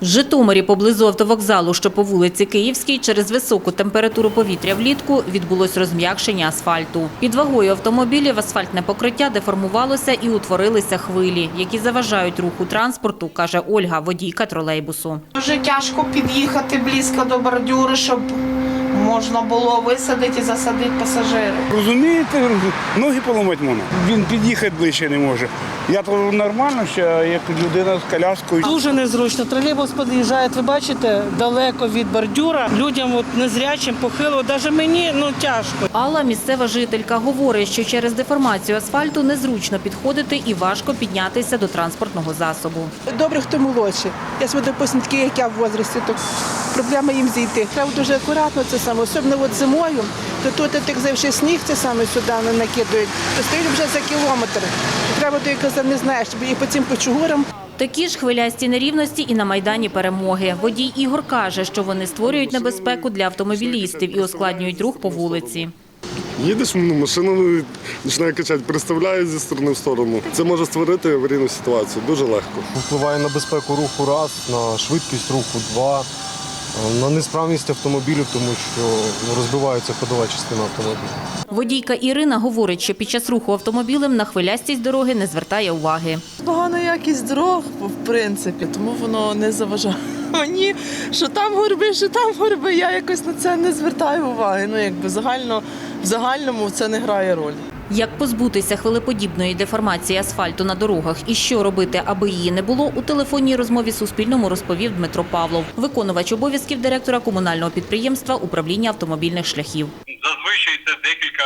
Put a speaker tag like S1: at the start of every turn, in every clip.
S1: В Житомирі поблизу автовокзалу, що по вулиці Київській, через високу температуру повітря влітку відбулось розм'якшення асфальту. Під вагою автомобілів асфальтне покриття деформувалося і утворилися хвилі, які заважають руху транспорту, каже Ольга, водійка тролейбусу.
S2: Дуже тяжко під'їхати близько до бордюри, щоб можна було висадити і засадити пасажирів.
S3: Розумієте, ноги поламати можна. Він під'їхати ближче не може. Я то нормально ще, як людина з коляскою.
S4: Дуже незручно. Тролейбус під'їжджає, ви бачите, далеко від бордюра. Людям от незрячим, похило, навіть мені ну тяжко.
S1: Алла, місцева жителька, говорить, що через деформацію асфальту незручно підходити і важко піднятися до транспортного засобу.
S5: Добре, хто молодший. Я себе, допустим, такі, як я в возрасті, то проблема їм зійти. Треба дуже акуратно це саме, особливо от зимою, то тут як завжди сніг це саме сюди не накидують, то стоїть вже за кілометр. Треба до якось не знаєш, і по цим почугурам
S1: Такі ж хвилясті нерівності і на Майдані Перемоги. Водій Ігор каже, що вони створюють небезпеку для автомобілістів і ускладнюють рух по вулиці.
S6: Їдеш, ну, машина починає качати, переставляє зі сторони в сторону. Це може створити аварійну ситуацію дуже легко.
S7: впливає на безпеку руху раз, на швидкість руху два, на несправність автомобілів, тому що ну, розбивається ходова частина автомобіля.
S1: Водійка Ірина говорить, що під час руху автомобілем на хвилястість дороги не звертає уваги.
S8: Погана якість дорог, в принципі, тому воно не заважає мені, що там горби, що там горби. Я якось на це не звертаю уваги. Ну якби загально в загальному це не грає роль.
S1: Як позбутися хвилеподібної деформації асфальту на дорогах і що робити, аби її не було, у телефонній розмові Суспільному розповів Дмитро Павлов, виконувач обов'язків директора комунального підприємства управління автомобільних шляхів.
S9: Зазвичай це декілька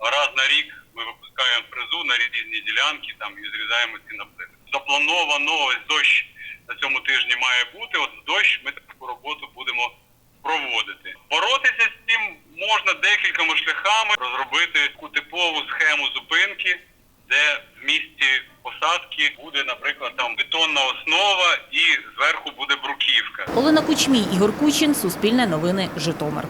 S9: раз на рік ми випускаємо фрезу на різні ділянки там і зрізаємо ці наплити. Заплановано дощ на цьому тижні має бути. От дощ ми таку роботу будемо проводити. Боротися з цим можна декількома шляхами розробити типову схему зупинки, де в місці посадки буде, наприклад, там бетонна основа і зверху буде бруківка.
S1: Олена Кучмій, Ігор Кучин, Суспільне новини, Житомир.